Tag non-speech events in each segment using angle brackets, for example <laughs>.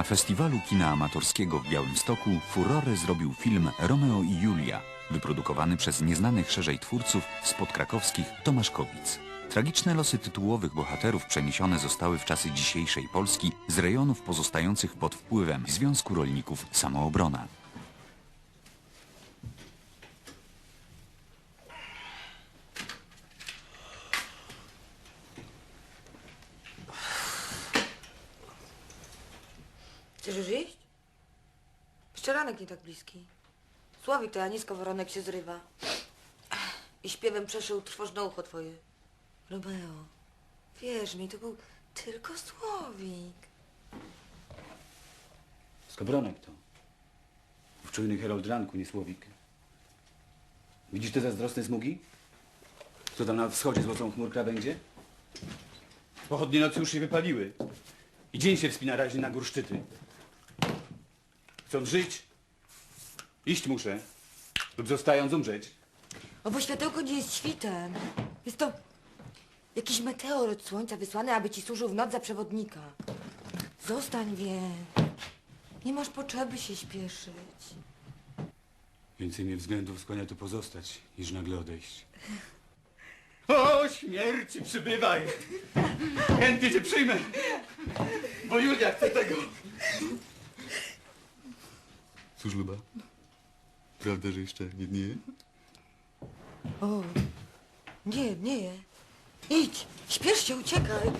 Na festiwalu kina amatorskiego w Białymstoku furorę zrobił film Romeo i Julia, wyprodukowany przez nieznanych szerzej twórców z podkrakowskich Tomaszkowic. Tragiczne losy tytułowych bohaterów przeniesione zostały w czasy dzisiejszej Polski z rejonów pozostających pod wpływem Związku Rolników Samoobrona. Chcesz już iść? Jeszcze nie tak bliski. Sławik to ja nisko woronek się zrywa. I śpiewem przeszył trwożne ucho twoje. Romeo, wierz mi, to był tylko Słowik. Skowronek to. W czujny herold ranku, nie słowik. Widzisz te zazdrosne smugi? Co tam na wschodzie złotą chmurka będzie? Pochodnie nocy już się wypaliły. I dzień się wspina raźnie na gór szczyty. Chcąc żyć, iść muszę. Lub zostając umrzeć. O, bo światełko nie jest świtem. Jest to jakiś meteor od słońca wysłany, aby ci służył w noc za przewodnika. Zostań więc. Nie masz potrzeby się śpieszyć. Więcej mnie względów skłania tu pozostać, niż nagle odejść. O, śmierci, przybywaj! Chętnie cię przyjmę, bo Julia chce tego. Cóż, Luba? Prawda, że jeszcze nie dnieje? O, nie, nie. Idź, śpiesz się, uciekaj.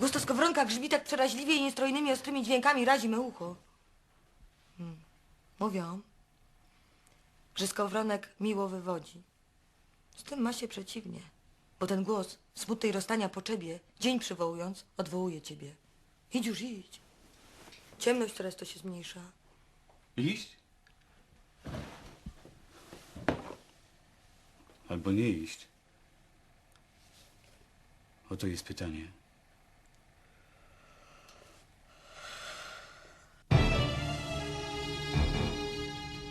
Gusto skowronka grzmi tak przeraźliwie i niestrojnymi, ostrymi dźwiękami razi me ucho. Hmm. Mówią, że skowronek miło wywodzi. Z tym ma się przeciwnie, bo ten głos smutnej rozstania po czebie, dzień przywołując, odwołuje ciebie. Idź już, idź. Ciemność coraz to się zmniejsza. Iść? Albo nie iść. Oto jest pytanie.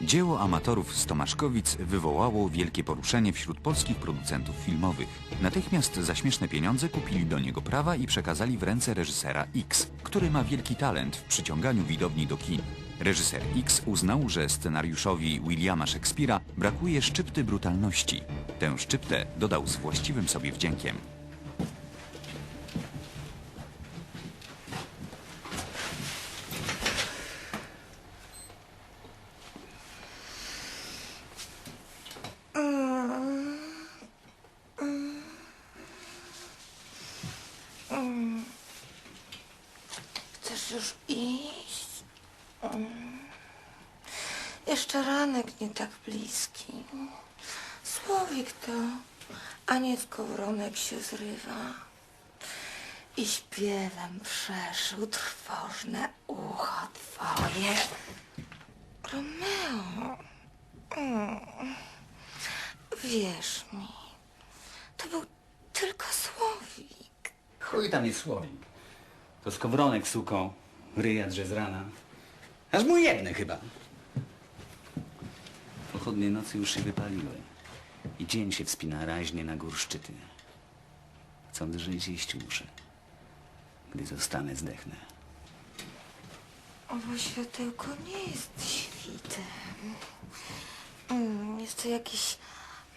Dzieło amatorów z Tomaszkowic wywołało wielkie poruszenie wśród polskich producentów filmowych. Natychmiast za śmieszne pieniądze kupili do niego prawa i przekazali w ręce reżysera X, który ma wielki talent w przyciąganiu widowni do kin. Reżyser X uznał, że scenariuszowi Williama Shakespeare'a brakuje szczypty brutalności. Tę szczyptę dodał z właściwym sobie wdziękiem. Chcesz już iść? Jeszcze ranek nie tak bliski. Słowik to, a nie skowronek się zrywa. I śpiewem przeszył trwożne ucho twoje. Romeo, mm. wierz mi, to był tylko Słowik. Chuj tam jest słowik. To skowronek suką, ryja z rana. Aż mój jedny chyba. Pochodnie nocy już się wypaliły. I dzień się wspina raźnie na gór szczyty. Chcąc żyć, iść muszę. Gdy zostanę, zdechnę. O, bo światełko nie jest świtem. Mm, jest to jakiś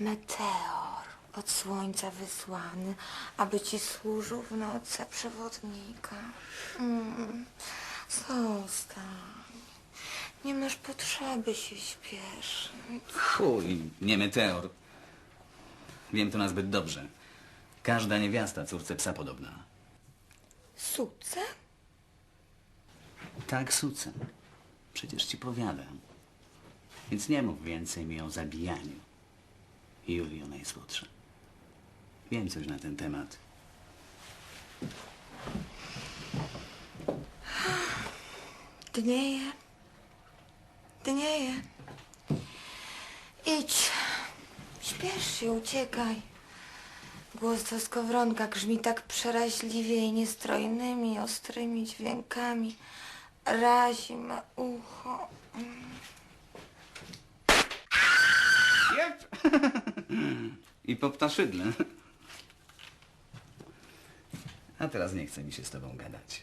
meteor od słońca wysłany, aby ci służył w nocy przewodnika. Mm, zostań. Nie masz potrzeby się śpieszyć. Chuj, nie meteor. Wiem to nazbyt dobrze. Każda niewiasta córce psa podobna. Suce? Tak, suce. Przecież ci powiadam. Więc nie mów więcej mi o zabijaniu. Julio najsłodsza. Wiem coś na ten temat. Dnieje. Dnieje. Idź. Śpiesz się, uciekaj. Głos to skowronka grzmi tak przeraźliwie i niestrojnymi, ostrymi dźwiękami. Razi me ucho. Jep. <laughs> I po ptaszydle. A teraz nie chce mi się z tobą gadać.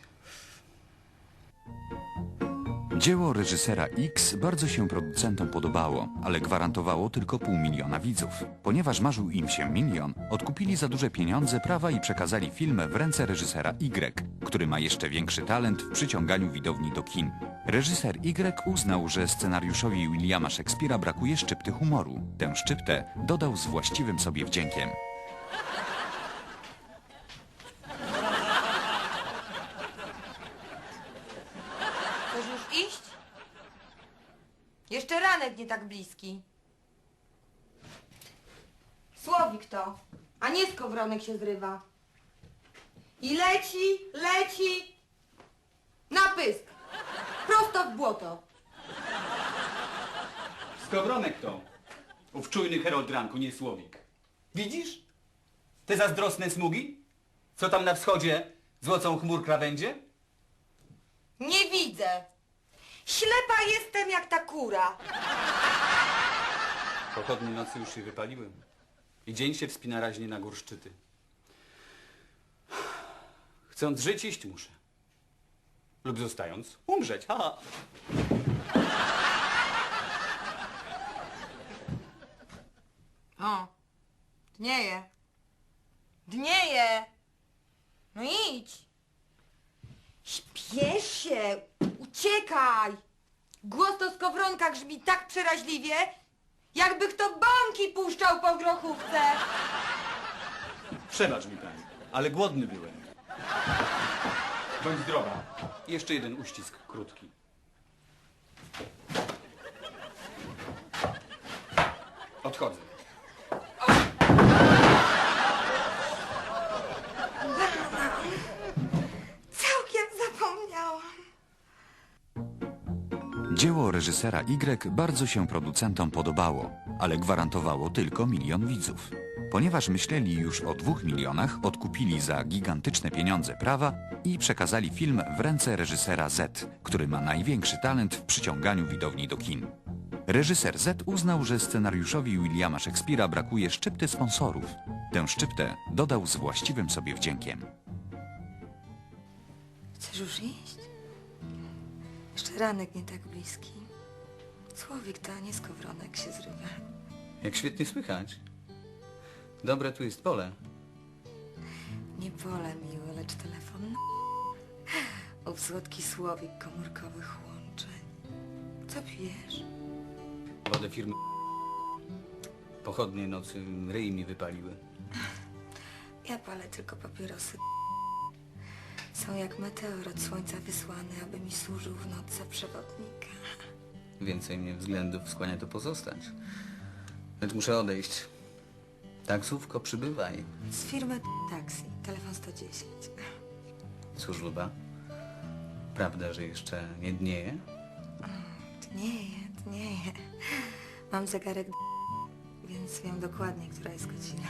Dzieło reżysera X bardzo się producentom podobało, ale gwarantowało tylko pół miliona widzów. Ponieważ marzył im się milion, odkupili za duże pieniądze prawa i przekazali film w ręce reżysera Y, który ma jeszcze większy talent w przyciąganiu widowni do kin. Reżyser Y uznał, że scenariuszowi Williama Shakespeare'a brakuje szczypty humoru. Tę szczyptę dodał z właściwym sobie wdziękiem. Chcesz już iść? Jeszcze ranek nie tak bliski. Słowik to, a nie skowronek się zrywa. I leci, leci na pysk. Prosto w błoto. Skowronek to. Ów czujny Herold Ranku, nie Słowik. Widzisz? Te zazdrosne smugi? Co tam na wschodzie złocą chmur krawędzie? Nie widzę. Ślepa jestem jak ta kura. Pochodnie nocy już się wypaliłem. I dzień się wspina raźnie na gór szczyty. Chcąc żyć, iść muszę. Lub zostając, umrzeć. Ha, ha. O, dnieje. Dnieje. No idź. Śpiesz się, uciekaj. Głos to skowronka grzmi tak przeraźliwie, jakby kto bąki puszczał po grochówce. Przebacz mi pani, ale głodny byłem. Bądź zdrowa. Jeszcze jeden uścisk krótki. Odchodzę. Dzieło reżysera Y bardzo się producentom podobało, ale gwarantowało tylko milion widzów. Ponieważ myśleli już o dwóch milionach, odkupili za gigantyczne pieniądze prawa i przekazali film w ręce reżysera Z, który ma największy talent w przyciąganiu widowni do kin. Reżyser Z uznał, że scenariuszowi Williama Shakespeare'a brakuje szczypty sponsorów. Tę szczyptę dodał z właściwym sobie wdziękiem. Chcesz już iść? Ranek nie tak bliski. Słowik to, a nie skowronek się zrywa. Jak świetnie słychać. Dobre tu jest pole. Nie pole miłe, lecz telefon. Ów słodki słowik komórkowych łączeń. Co pijesz? Wodę firmy pochodnie nocy ryj mi wypaliły. Ja palę tylko papierosy. Są jak meteor od słońca wysłany, aby mi służył w nocy za przewodnika. Więcej mnie względów skłania tu pozostać. Lecz muszę odejść. Taksówko, przybywaj. Z firmy taksi, telefon 110. Cóż, Luba, prawda, że jeszcze nie dnieje? Dnieje, dnieje. Mam zegarek, więc wiem dokładnie, która jest godzina.